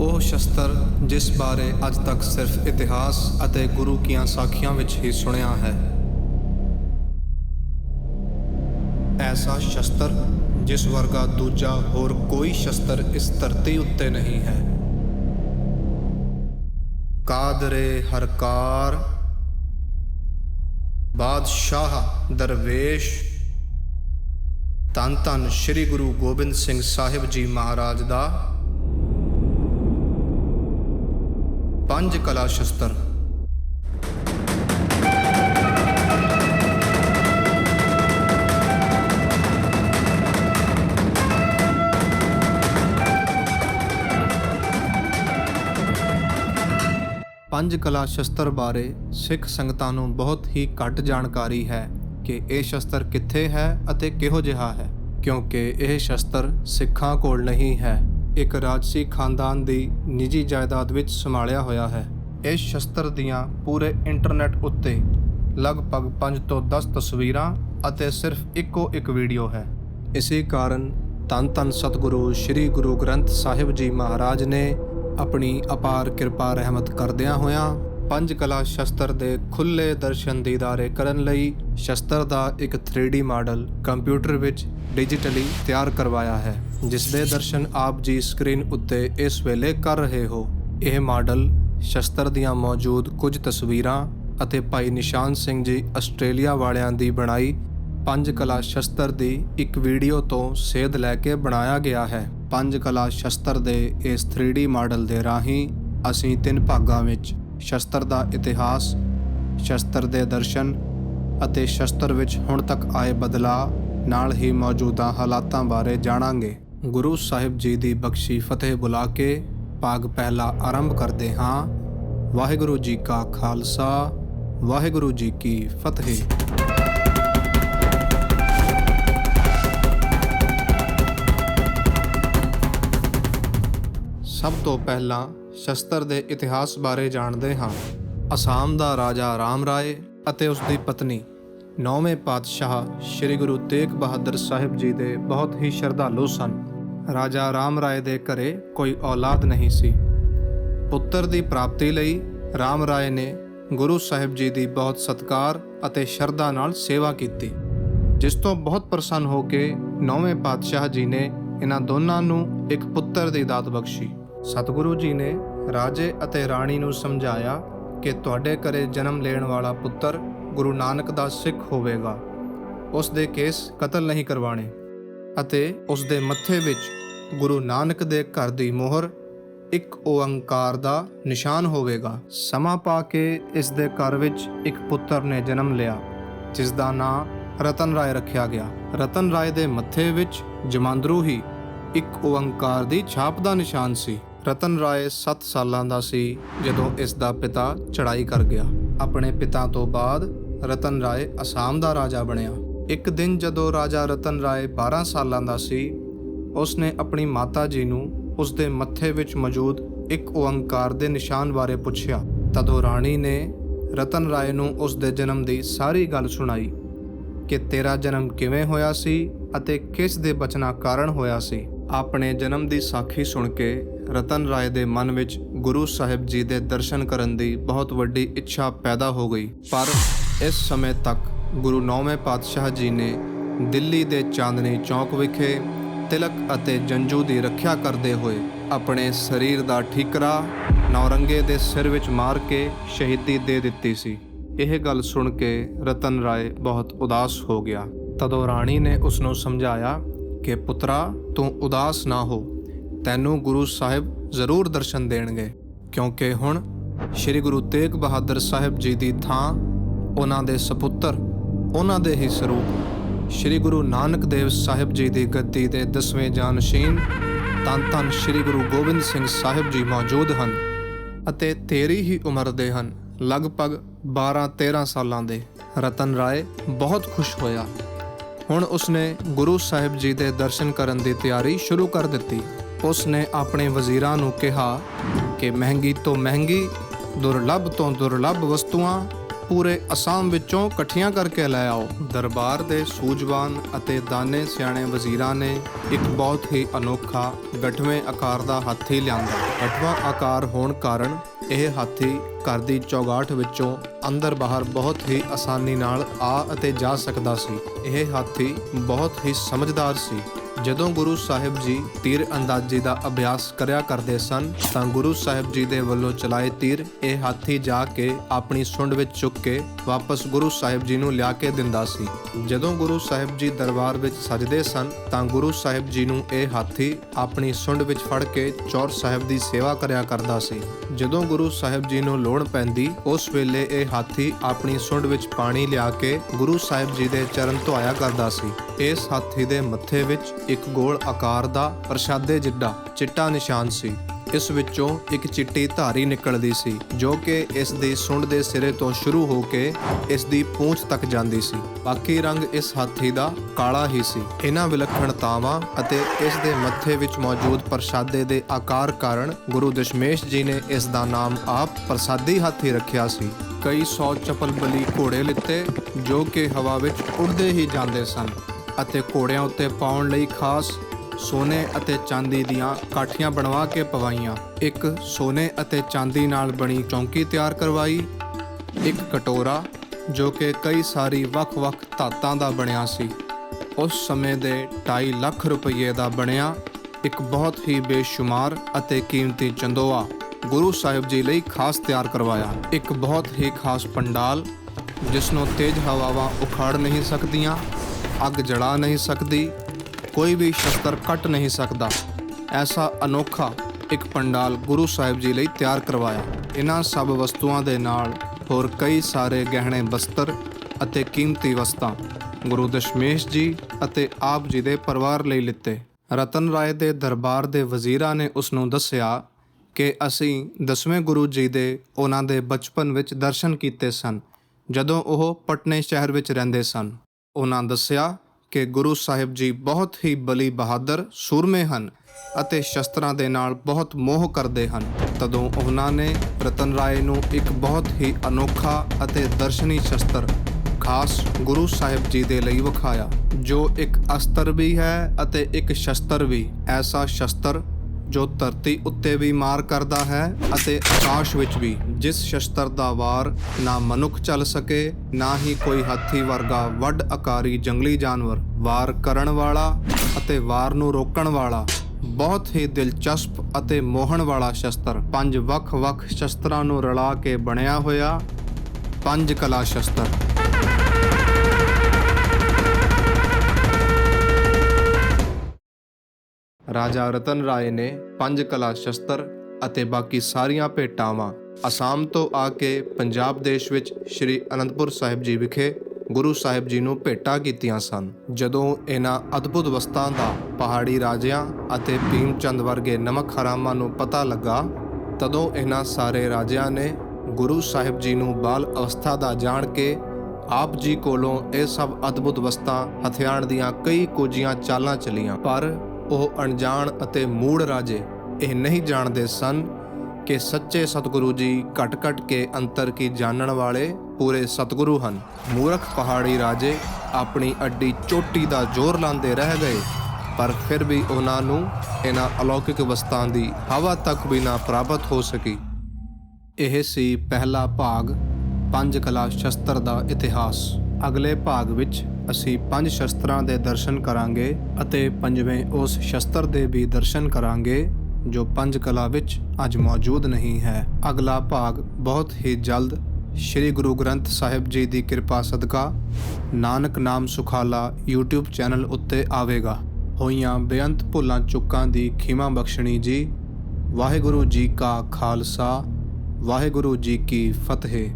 ਉਹ ਸ਼ਸਤਰ ਜਿਸ ਬਾਰੇ ਅੱਜ ਤੱਕ ਸਿਰਫ ਇਤਿਹਾਸ ਅਤੇ ਗੁਰੂ ਕੀਆਂ ਸਾਖੀਆਂ ਵਿੱਚ ਹੀ ਸੁਣਿਆ ਹੈ। ਐਸਾ ਸ਼ਸਤਰ ਜਿਸ ਵਰਗਾ ਦੂਜਾ ਹੋਰ ਕੋਈ ਸ਼ਸਤਰ ਇਸ ਧਰਤੀ ਉੱਤੇ ਨਹੀਂ ਹੈ। ਕਾਦਰੇ ਹਰਕਾਰ, ਬਾਦਸ਼ਾਹ ਦਰਵੇਸ਼, ਧੰਨ ਧੰਨ ਸ੍ਰੀ ਗੁਰੂ ਗੋਬਿੰਦ ਸਿੰਘ ਸਾਹਿਬ ਜੀ ਮਹਾਰਾਜ ਦਾ ਪੰਜ ਕਲਾ ਸ਼ਸਤਰ। ਪੰਜ ਕਲਾ ਸ਼ਸਤਰ ਬਾਰੇ ਸਿੱਖ ਸੰਗਤਾਂ ਨੂੰ ਬਹੁਤ ਹੀ ਘੱਟ ਜਾਣਕਾਰੀ ਹੈ ਕਿ ਇਹ ਸ਼ਸਤਰ ਕਿੱਥੇ ਹੈ ਅਤੇ ਕਿਹੋ ਜਿਹਾ ਹੈ, ਕਿਉਂਕਿ ਇਹ ਸ਼ਸਤਰ ਸਿੱਖਾਂ ਕੋਲ ਨਹੀਂ ਹੈ। ਇੱਕ ਰਾਜਸੀ ਖਾਨਦਾਨ ਦੀ ਨਿੱਜੀ ਜਾਇਦਾਦ ਵਿੱਚ ਸੰਭਾਲਿਆ ਹੋਇਆ ਹੈ। ਇਸ ਸ਼ਸਤਰ ਦੀਆਂ ਪੂਰੇ ਇੰਟਰਨੈਟ ਉੱਤੇ ਲਗਭਗ 5 ਤੋਂ 10 ਤਸਵੀਰਾਂ ਅਤੇ ਸਿਰਫ ਇੱਕੋ ਇੱਕ ਵੀਡੀਓ ਹੈ। ਇਸੇ ਕਾਰਨ ਧੰਨ ਧੰਨ ਸਤਿਗੁਰੂ ਸ੍ਰੀ ਗੁਰੂ ਗ੍ਰੰਥ ਸਾਹਿਬ ਜੀ ਮਹਾਰਾਜ ਨੇ ਆਪਣੀ ਅਪਾਰ ਕਿਰਪਾ ਰਹਿਮਤ ਕਰਦਿਆਂ ਹੋਇਆਂ ਪੰਜ ਕਲਾ ਸ਼ਸਤਰ ਦੇ ਖੁੱਲੇ ਦਰਸ਼ਨ ਦੀਦਾਰੇ ਕਰਨ ਲਈ ਸ਼ਸਤਰ ਦਾ ਇੱਕ 3D ਮਾਡਲ ਕੰਪਿਊਟਰ ਵਿੱਚ ਡਿਜੀਟਲੀ ਤਿਆਰ ਕਰਵਾਇਆ ਹੈ। ਜਿਸ ਦੇ ਦਰਸ਼ਨ ਆਪ ਜੀ ਸਕਰੀਨ ਉੱਤੇ ਇਸ ਵੇਲੇ ਕਰ ਰਹੇ ਹੋ। ਇਹ ਮਾਡਲ ਸ਼ਸਤਰ ਦੀਆਂ ਮੌਜੂਦ ਕੁਝ ਤਸਵੀਰਾਂ ਅਤੇ ਭਾਈ ਨਿਸ਼ਾਨ ਸਿੰਘ ਜੀ ਆਸਟ੍ਰੇਲੀਆ ਵਾਲਿਆਂ ਦੀ ਬਣਾਈ ਪੰਜ ਕਲਾ ਸ਼ਸਤਰ ਦੀ ਇੱਕ ਵੀਡੀਓ ਤੋਂ ਸੇਧ ਲੈ ਕੇ ਬਣਾਇਆ ਗਿਆ ਹੈ। ਪੰਜ ਕਲਾ ਸ਼ਸਤਰ ਦੇ ਇਸ 3D ਮਾਡਲ ਦੇ ਰਾਹੀਂ ਅਸੀਂ ਤਿੰਨ ਭਾਗਾਂ ਵਿੱਚ ਸ਼ਸਤਰ ਦਾ ਇਤਿਹਾਸ, ਸ਼ਸਤਰ ਦੇ ਦਰਸ਼ਨ ਅਤੇ ਸ਼ਸਤਰ ਵਿੱਚ ਹੁਣ ਤੱਕ ਆਏ ਬਦਲਾਅ ਨਾਲ ਹੀ ਮੌਜੂਦਾ ਹਾਲਾਤਾਂ ਬਾਰੇ ਜਾਣਾਂਗੇ। ਗੁਰੂ ਸਾਹਿਬ ਜੀ ਦੀ ਬਖਸ਼ੀ ਫਤਿਹ ਬੁਲਾ ਕੇ ਭਾਗ ਪਹਿਲਾ ਆਰੰਭ ਕਰਦੇ ਹਾਂ। ਵਾਹਿਗੁਰੂ ਜੀ ਕਾ ਖਾਲਸਾ, ਵਾਹਿਗੁਰੂ ਜੀ ਕੀ ਫਤਿਹ। ਸਭ ਤੋਂ ਪਹਿਲਾਂ ਸ਼ਸਤਰ ਦੇ ਇਤਿਹਾਸ ਬਾਰੇ ਜਾਣਦੇ ਹਾਂ। ਅਸਾਮ ਦਾ ਰਾਜਾ ਰਾਮ ਰਾਏ ਅਤੇ ਉਸ ਦੀ ਪਤਨੀ, ਨੌਵੇਂ ਪਾਤਸ਼ਾਹ ਸ੍ਰੀ ਗੁਰੂ ਤੇਗ ਬਹਾਦਰ ਸਾਹਿਬ ਜੀ ਦੇ ਬਹੁਤ ਹੀ ਸ਼ਰਧਾਲੂ ਸਨ। ਰਾਜਾ ਰਾਮ ਰਾਏ ਦੇ ਘਰੇ ਕੋਈ ਔਲਾਦ ਨਹੀਂ ਸੀ। ਪੁੱਤਰ ਦੀ ਪ੍ਰਾਪਤੀ ਲਈ ਰਾਮ ਰਾਏ ਨੇ ਗੁਰੂ ਸਾਹਿਬ ਜੀ ਦੀ ਬਹੁਤ ਸਤਕਾਰ ਅਤੇ ਸ਼ਰਧਾ ਨਾਲ ਸੇਵਾ ਕੀਤੀ, ਜਿਸ ਤੋਂ ਬਹੁਤ ਪ੍ਰਸੰਨ ਹੋ ਕੇ ਨੌਵੇਂ ਪਾਤਸ਼ਾਹ ਜੀ ਨੇ ਇਹਨਾਂ ਦੋਨਾਂ ਨੂੰ ਇੱਕ ਪੁੱਤਰ ਦੀ ਦਾਤ ਬਖਸ਼ੀ। ਸਤਿਗੁਰੂ ਜੀ ਨੇ ਰਾਜੇ ਅਤੇ ਰਾਣੀ ਨੂੰ ਸਮਝਾਇਆ ਕਿ ਤੁਹਾਡੇ ਘਰੇ ਜਨਮ ਲੈਣ ਵਾਲਾ ਪੁੱਤਰ ਗੁਰੂ ਨਾਨਕ ਦਾ ਸਿੱਖ ਹੋਵੇਗਾ। ਉਸ ਦੇ ਕੇਸ ਕਤਲ ਨਹੀਂ ਕਰਵਾਣੇ ਅਤੇ ਉਸ ਦੇ ਮੱਥੇ ਵਿੱਚ ਗੁਰੂ ਨਾਨਕ ਦੇ ਘਰ ਦੀ ਮੋਹਰ, ਇੱਕ ਓੰਕਾਰ ਦਾ ਨਿਸ਼ਾਨ ਹੋਵੇਗਾ। ਸਮਾਂ ਪਾ ਕੇ ਇਸ ਦੇ ਘਰ ਵਿੱਚ ਇੱਕ ਪੁੱਤਰ ਨੇ ਜਨਮ ਲਿਆ, ਜਿਸ ਦਾ ਨਾਂ ਰਤਨ ਰਾਏ ਰੱਖਿਆ ਗਿਆ। ਰਤਨ ਰਾਏ ਦੇ ਮੱਥੇ ਵਿੱਚ ਜਮਾਂਦਰੂ ਹੀ ਇੱਕ ਓੰਕਾਰ ਦੀ ਛਾਪ ਦਾ ਨਿਸ਼ਾਨ ਸੀ। ਰਤਨ ਰਾਏ 7 ਸਾਲਾਂ ਦਾ ਸੀ, ਜਦੋਂ ਇਸ ਦਾ ਪਿਤਾ ਚੜਾਈ ਕਰ ਗਿਆ। ਆਪਣੇ ਪਿਤਾ ਤੋਂ ਬਾਅਦ ਰਤਨ ਰਾਏ ਅਸਾਮ ਦਾ ਰਾਜਾ ਬਣਿਆ। ਇੱਕ ਦਿਨ ਜਦੋਂ ਰਾਜਾ ਰਤਨ ਰਾਏ 12 ਸਾਲਾਂ ਦਾ ਸੀ ਉਸ ਨੇ ਆਪਣੀ ਮਾਤਾ ਜੀ ਨੂੰ ਉਸ ਦੇ ਮੱਥੇ ਵਿੱਚ ਮੌਜੂਦ ਇੱਕ ਓੰਕਾਰ ਦੇ ਨਿਸ਼ਾਨ ਬਾਰੇ ਪੁੱਛਿਆ। ਤਦੋਂ ਰਾਣੀ ਨੇ ਰਤਨ ਰਾਏ ਨੂੰ ਉਸ ਦੇ ਜਨਮ ਦੀ ਸਾਰੀ ਗੱਲ ਸੁਣਾਈ ਕਿ ਤੇਰਾ ਜਨਮ ਕਿਵੇਂ ਹੋਇਆ ਸੀ ਅਤੇ ਕਿਸ ਦੇ ਬਚਨਾ ਕਾਰਨ ਹੋਇਆ ਸੀ। ਆਪਣੇ ਜਨਮ ਦੀ ਸਾਖੀ ਸੁਣ ਕੇ ਰਤਨ ਰਾਏ ਦੇ ਮਨ ਵਿੱਚ ਗੁਰੂ ਸਾਹਿਬ ਜੀ ਦੇ ਦਰਸ਼ਨ ਕਰਨ ਦੀ ਬਹੁਤ ਵੱਡੀ ਇੱਛਾ ਪੈਦਾ ਹੋ ਗਈ। ਪਰ ਇਸ ਸਮੇਂ ਤੱਕ ਗੁਰੂ ਨੌਵੇਂ ਪਾਤਸ਼ਾਹ ਜੀ ਨੇ ਦਿੱਲੀ ਦੇ ਚਾਂਦਨੀ ਚੌਕ ਵਿਖੇ ਤਿਲਕ ਅਤੇ ਜੰਜੂ ਦੀ ਰੱਖਿਆ ਕਰਦੇ ਹੋਏ ਆਪਣੇ ਸਰੀਰ ਦਾ ਠੀਕਰਾ ਨੌਰੰਗੇ ਦੇ ਸਿਰ ਵਿੱਚ ਮਾਰ ਕੇ ਸ਼ਹੀਦੀ ਦੇ ਦਿੱਤੀ ਸੀ। ਇਹ ਗੱਲ ਸੁਣ ਕੇ ਰਤਨ ਰਾਏ ਬਹੁਤ ਉਦਾਸ ਹੋ ਗਿਆ। ਤਦੋਂ ਰਾਣੀ ਨੇ ਉਸ ਨੂੰ ਸਮਝਾਇਆ ਕਿ, ਪੁੱਤਰਾ, ਤੂੰ ਉਦਾਸ ਨਾ ਹੋ। ਤੈਨੂੰ ਗੁਰੂ ਸਾਹਿਬ ਜ਼ਰੂਰ ਦਰਸ਼ਨ ਦੇਣਗੇ। ਕਿਉਂਕਿ ਹੁਣ ਸ੍ਰੀ ਗੁਰੂ ਤੇਗ ਬਹਾਦਰ ਸਾਹਿਬ ਜੀ ਦੀ ਥਾਂ ਉਹਨਾਂ ਦੇ ਸੁਪੁੱਤਰ ਉਹਨਾਂ ਦੇ ਹੀ ਸਰੂਪ। ਸ੍ਰੀ ਗੁਰੂ ਨਾਨਕ ਦੇਵ ਸਾਹਿਬ ਜੀ ਦੀ ਗੱਦੀ ਦੇ 10ਵੇਂ ਜਾਨਸ਼ੀਨ ਤਨ ਤਨ ਸ੍ਰੀ ਗੁਰੂ ਗੋਬਿੰਦ ਸਿੰਘ ਸਾਹਿਬ ਜੀ ਮੌਜੂਦ ਹਨ ਅਤੇ ਤੇਰੀ ਹੀ ਉਮਰ ਦੇ ਹਨ। ਲਗਭਗ 12-13 ਸਾਲਾਂ ਦੇ। ਰਤਨ ਰਾਏ ਬਹੁਤ ਖੁਸ਼ ਹੋਇਆ। ਹੁਣ ਉਸਨੇ ਗੁਰੂ ਸਾਹਿਬ ਜੀ ਦੇ ਦਰਸ਼ਨ ਕਰਨ ਦੀ ਤਿਆਰੀ ਸ਼ੁਰੂ ਕਰ ਦਿੱਤੀ। ਉਸਨੇ ਆਪਣੇ ਵਜ਼ੀਰਾਂ ਨੂੰ ਕਿਹਾ ਕਿ ਮਹਿੰਗੀ ਤੋਂ ਮਹਿੰਗੀ, ਦੁਰਲੱਭ ਤੋਂ ਦੁਰਲੱਭ ਵਸਤੂਆਂ ਪੂਰੇ ਅਸਾਮ ਵਿੱਚੋਂ ਇਕੱਠੀਆਂ ਕਰਕੇ ਲੈ ਆਓ। ਦਰਬਾਰ ਦੇ ਸੂਝਵਾਨ ਅਤੇ ਦਾਨੇ ਸਿਆਣੇ ਵਜ਼ੀਰਾਂ ਨੇ ਇੱਕ ਬਹੁਤ ਹੀ ਅਨੋਖਾ, ਗਠਵੇਂ ਆਕਾਰ ਦਾ ਹਾਥੀ ਲਿਆਂਦਾ। ਗਠਵਾ ਆਕਾਰ ਹੋਣ ਕਾਰਨ ਇਹ ਹਾਥੀ ਘਰ ਦੀ ਚੌਗਾਠ ਵਿੱਚੋਂ ਅੰਦਰ ਬਾਹਰ ਬਹੁਤ ਹੀ ਆਸਾਨੀ ਨਾਲ ਆ ਅਤੇ ਜਾ ਸਕਦਾ ਸੀ। ਇਹ ਹਾਥੀ ਬਹੁਤ ਹੀ ਸਮਝਦਾਰ ਸੀ। ਜਦੋਂ ਗੁਰੂ ਸਾਹਿਬ ਜੀ ਤੀਰ ਅੰਦਾਜ਼ੀ ਦਾ ਅਭਿਆਸ ਕਰਿਆ ਕਰਦੇ ਸਨ, ਤਾਂ ਗੁਰੂ ਸਾਹਿਬ ਜੀ ਦੇ ਵੱਲੋਂ ਚਲਾਏ ਤੀਰ ਇਹ ਹਾਥੀ ਜਾ ਕੇ ਆਪਣੀ ਸੁੰਡ ਵਿੱਚ ਚੁੱਕ ਕੇ ਵਾਪਸ ਗੁਰੂ ਸਾਹਿਬ ਜੀ ਨੂੰ ਲਿਆ ਕੇ ਦਿੰਦਾ ਸੀ। ਜਦੋਂ ਗੁਰੂ ਸਾਹਿਬ ਜੀ ਦਰਬਾਰ ਵਿੱਚ ਸਜਦੇ ਸਨ, ਤਾਂ ਗੁਰੂ ਸਾਹਿਬ ਜੀ ਨੂੰ ਇਹ ਹਾਥੀ ਆਪਣੀ ਸੁੰਡ ਵਿੱਚ ਫੜ ਕੇ ਚੌਰ ਸਾਹਿਬ ਦੀ ਸੇਵਾ ਕਰਿਆ ਕਰਦਾ ਸੀ। ਜਦੋਂ ਗੁਰੂ ਸਾਹਿਬ ਜੀ ਨੂੰ ਲੋੜ ਪੈਂਦੀ, ਉਸ ਵੇਲੇ ਇਹ ਹਾਥੀ ਆਪਣੀ ਸੁੰਡ ਵਿੱਚ ਪਾਣੀ ਲਿਆ ਕੇ ਗੁਰੂ ਸਾਹਿਬ ਜੀ ਦੇ ਚਰਨ ਧੋਇਆ ਕਰਦਾ ਸੀ। ਇਸ ਹਾਥੀ ਦੇ ਮੱਥੇ ਵਿੱਚ ਇੱਕ ਗੋਲ ਆਕਾਰ ਦਾ ਪ੍ਰਸ਼ਾਦੇ ਜਿੱਡਾ ਚਿੱਟਾ ਨਿਸ਼ਾਨ ਸੀ। ਇਸ ਵਿੱਚੋਂ ਇੱਕ ਚਿੱਟੀ ਧਾਰੀ ਨਿਕਲਦੀ ਸੀ, ਜੋ ਕਿ ਇਸ ਦੀ ਸੁੰਡ ਦੇ ਸਿਰੇ ਤੋਂ ਸ਼ੁਰੂ ਹੋ ਕੇ ਇਸ ਦੀ ਪੂੰਛ ਤੱਕ ਜਾਂਦੀ ਸੀ। ਬਾਕੀ ਰੰਗ ਇਸ ਹਾਥੀ ਦਾ ਕਾਲਾ ਹੀ ਸੀ। ਇਹਨਾਂ ਵਿਲੱਖਣਤਾਵਾਂ ਅਤੇ ਇਸ ਦੇ ਮੱਥੇ ਵਿੱਚ ਮੌਜੂਦ ਪ੍ਰਸ਼ਾਦੇ ਦੇ ਆਕਾਰ ਕਾਰਨ ਗੁਰੂ ਦਸ਼ਮੇਸ਼ ਜੀ ਨੇ ਇਸ ਦਾ ਨਾਮ ਆਪ ਪ੍ਰਸਾਦੀ ਹਾਥੀ ਰੱਖਿਆ ਸੀ। ਕਈ ਸੌ ਚਪਲ ਬਲੀ ਘੋੜੇ ਲਿੱਤੇ, ਜੋ ਕਿ ਹਵਾ ਵਿੱਚ ਉੱਡਦੇ ਹੀ ਜਾਂਦੇ ਸਨ। ਅਤੇ ਘੋੜਿਆਂ ਉੱਤੇ ਪਾਉਣ ਲਈ ਖਾਸ ਸੋਨੇ ਅਤੇ ਚਾਂਦੀ ਦੀਆਂ ਕਾਠੀਆਂ ਬਣਵਾ ਕੇ ਪਵਾਈਆਂ। ਇੱਕ ਸੋਨੇ ਅਤੇ ਚਾਂਦੀ ਨਾਲ ਬਣੀ ਚੌਂਕੀ ਤਿਆਰ ਕਰਵਾਈ। ਇੱਕ ਕਟੋਰਾ, ਜੋ ਕਿ ਕਈ ਸਾਰੀ ਵੱਖ-ਵੱਖ ਧਾਤਾਂ ਦਾ ਬਣਿਆ ਸੀ। ਉਸ ਸਮੇਂ ਦੇ 2.5 ਲੱਖ ਰੁਪਏ ਦਾ ਬਣਿਆ। ਇੱਕ ਬਹੁਤ ਹੀ ਬੇਸ਼ੁਮਾਰ ਅਤੇ ਕੀਮਤੀ ਚੰਦੋਆ ਗੁਰੂ ਸਾਹਿਬ ਜੀ ਲਈ ਖਾਸ ਤਿਆਰ ਕਰਵਾਇਆ। ਇੱਕ ਬਹੁਤ ਹੀ ਖਾਸ ਪੰਡਾਲ, ਜਿਸ ਨੂੰ ਤੇਜ਼ ਹਵਾਵਾਂ ਉਖਾੜ ਨਹੀਂ ਸਕਦੀਆਂ। ਅੱਗ ਜਲਾ ਨਹੀਂ ਸਕਦੀ, ਕੋਈ ਵੀ ਸ਼ਸਤਰ ਕੱਟ ਨਹੀਂ ਸਕਦਾ। ਐਸਾ ਅਨੋਖਾ ਇੱਕ ਪੰਡਾਲ ਗੁਰੂ ਸਾਹਿਬ ਜੀ ਲਈ ਤਿਆਰ ਕਰਵਾਇਆ। ਇਹਨਾਂ ਸਭ ਵਸਤੂਆਂ ਦੇ ਨਾਲ ਹੋਰ ਕਈ ਸਾਰੇ ਗਹਿਣੇ ਬਸਤਰ ਅਤੇ ਕੀਮਤੀ ਵਸਤਾਂ ਗੁਰੂ ਦਸ਼ਮੇਸ਼ ਜੀ ਅਤੇ ਆਪ ਜੀ ਦੇ ਪਰਿਵਾਰ ਲਈ ਲਿੱਤੇ। ਰਤਨ ਰਾਏ ਦੇ ਦਰਬਾਰ ਦੇ ਵਜ਼ੀਰਾਂ ਨੇ ਉਸ ਨੂੰ ਦੱਸਿਆ ਕਿ ਅਸੀਂ ਦਸਵੇਂ ਗੁਰੂ ਜੀ ਦੇ ਉਹਨਾਂ ਦੇ ਬਚਪਨ ਵਿੱਚ ਦਰਸ਼ਨ ਕੀਤੇ ਸਨ, ਜਦੋਂ ਉਹ ਪਟਨੇ ਸ਼ਹਿਰ ਵਿੱਚ ਰਹਿੰਦੇ ਸਨ। ਉਹਨਾਂ ਦੱਸਿਆ ਕਿ ਗੁਰੂ ਸਾਹਿਬ ਜੀ ਬਹੁਤ ਹੀ ਬਲੀ ਬਹਾਦਰ, ਸੂਰਮੇ ਹਨ ਅਤੇ ਸ਼ਸਤਰਾਂ ਦੇ ਨਾਲ ਬਹੁਤ ਮੋਹ ਕਰਦੇ ਹਨ। ਤਦੋਂ ਉਹਨਾਂ ਨੇ ਰਤਨ ਰਾਏ ਨੂੰ ਇੱਕ ਬਹੁਤ ਹੀ ਅਨੋਖਾ ਅਤੇ ਦਰਸ਼ਨੀ ਸ਼ਸਤਰ, ਖਾਸ ਗੁਰੂ ਸਾਹਿਬ ਜੀ ਦੇ ਲਈ ਵਿਖਾਇਆ, ਜੋ ਇੱਕ ਅਸਤਰ ਵੀ ਹੈ ਅਤੇ ਇੱਕ ਸ਼ਸਤਰ ਵੀ। ਐਸਾ ਸ਼ਸਤਰ ਜੋ ਧਰਤੀ ਉੱਤੇ ਵੀ ਮਾਰ ਕਰਦਾ ਹੈ ਅਤੇ ਆਕਾਸ਼ ਵਿੱਚ ਵੀ, ਜਿਸ ਸ਼ਸਤਰ ਦਾ ਵਾਰ ਨਾ ਮਨੁੱਖ ਚੱਲ ਸਕੇ, ਨਾ ਹੀ ਕੋਈ ਹਾਥੀ ਵਰਗਾ ਵੱਡ ਆਕਾਰੀ ਜੰਗਲੀ ਜਾਨਵਰ ਵਾਰ ਕਰਨ ਵਾਲਾ ਅਤੇ ਵਾਰ ਨੂੰ ਰੋਕਣ ਵਾਲਾ, ਬਹੁਤ ਹੀ ਦਿਲਚਸਪ ਅਤੇ ਮੋਹਣ ਵਾਲਾ ਸ਼ਸਤਰ। ਪੰਜ ਵੱਖ-ਵੱਖ ਸ਼ਸਤਰਾਂ ਨੂੰ ਰਲਾ ਕੇ ਬਣਿਆ ਹੋਇਆ ਪੰਜ ਕਲਾ ਸ਼ਸਤਰ। ਰਾਜਾ ਰਤਨ ਰਾਏ ਨੇ ਪੰਜ ਕਲਾ ਸ਼ਸਤਰ ਅਤੇ ਬਾਕੀ ਸਾਰੀਆਂ ਭੇਟਾਵਾਂ ਅਸਾਮ ਤੋਂ ਆ ਕੇ ਪੰਜਾਬ ਦੇਸ਼ ਵਿੱਚ ਸ੍ਰੀ ਅਨੰਦਪੁਰ ਸਾਹਿਬ ਜੀ ਵਿਖੇ ਗੁਰੂ ਸਾਹਿਬ ਜੀ ਨੂੰ ਭੇਟਾ ਕੀਤੀਆਂ ਸਨ। ਜਦੋਂ ਇਹਨਾਂ ਅਦਭੁਤ ਵਸਤਾਂ ਦਾ ਪਹਾੜੀ ਰਾਜਿਆਂ ਅਤੇ ਭੀਮ ਚੰਦ ਵਰਗੇ ਨਮਕ ਹਰਾਮਾਂ ਨੂੰ ਪਤਾ ਲੱਗਾ, ਤਦੋਂ ਇਹਨਾਂ ਸਾਰੇ ਰਾਜਿਆਂ ਨੇ ਗੁਰੂ ਸਾਹਿਬ ਜੀ ਨੂੰ ਬਾਲ ਅਵਸਥਾ ਦਾ ਜਾਣ ਕੇ ਆਪ ਜੀ ਕੋਲੋਂ ਇਹ ਸਭ ਅਦਭੁਤ ਵਸਤਾਂ ਹਥਿਆਣ ਦੀਆਂ ਕਈ ਕੋਜੀਆਂ ਚਾਲਾਂ ਚਲੀਆਂ। ਪਰ ਉਹ ਅਣਜਾਣ ਅਤੇ ਮੂੜ ਰਾਜੇ, ਇਹ ਨਹੀਂ ਜਾਣਦੇ ਸਨ ਕਿ ਸੱਚੇ ਸਤਿਗੁਰੂ ਜੀ ਘਟ-ਘਟ ਕੇ ਅੰਤਰ ਕੀ ਜਾਣਨ ਵਾਲੇ ਪੂਰੇ ਸਤਿਗੁਰੂ ਹਨ। ਮੂਰਖ ਪਹਾੜੀ ਰਾਜੇ ਆਪਣੀ ਅੱਡੀ ਚੋਟੀ ਦਾ ਜ਼ੋਰ ਲਾਉਂਦੇ ਰਹਿ ਗਏ, ਪਰ ਫਿਰ ਵੀ ਉਹਨਾਂ ਨੂੰ ਇਹਨਾਂ ਅਲੌਕਿਕ ਵਸਤਾਂ ਦੀ ਹਵਾ ਤੱਕ ਵੀ ਨਾ ਪ੍ਰਾਪਤ ਹੋ ਸਕੀ। ਇਹ ਸੀ ਪਹਿਲਾ ਭਾਗ, ਪੰਜ ਕਲਾ ਸ਼ਸਤਰ ਦਾ ਇਤਿਹਾਸ। ਅਗਲੇ ਭਾਗ ਵਿੱਚ ਅਸੀਂ ਪੰਜ ਸ਼ਸਤਰਾਂ ਦੇ ਦਰਸ਼ਨ ਕਰਾਂਗੇ ਅਤੇ ਪੰਜਵੇਂ ਉਸ ਸ਼ਸਤਰ ਦੇ ਵੀ ਦਰਸ਼ਨ ਕਰਾਂਗੇ, ਜੋ ਪੰਜ ਕਲਾ ਵਿੱਚ ਅੱਜ ਮੌਜੂਦ ਨਹੀਂ ਹੈ। ਅਗਲਾ ਭਾਗ ਬਹੁਤ ਹੀ ਜਲਦ ਸ੍ਰੀ ਗੁਰੂ ਗ੍ਰੰਥ ਸਾਹਿਬ ਜੀ ਦੀ ਕਿਰਪਾ ਸਦਕਾ ਨਾਨਕ ਨਾਮ ਸੁਖਾਲਾ YouTube ਚੈਨਲ ਉੱਤੇ ਆਵੇਗਾ। ਹੋਈਆਂ ਬੇਅੰਤ ਭੁੱਲਾਂ ਚੁੱਕਾਂ ਦੀ ਖਿਮਾ ਬਖਸ਼ਣੀ ਜੀ। ਵਾਹਿਗੁਰੂ ਜੀ ਕਾ ਖਾਲਸਾ, ਵਾਹਿਗੁਰੂ ਜੀ ਕੀ ਫਤਿਹ।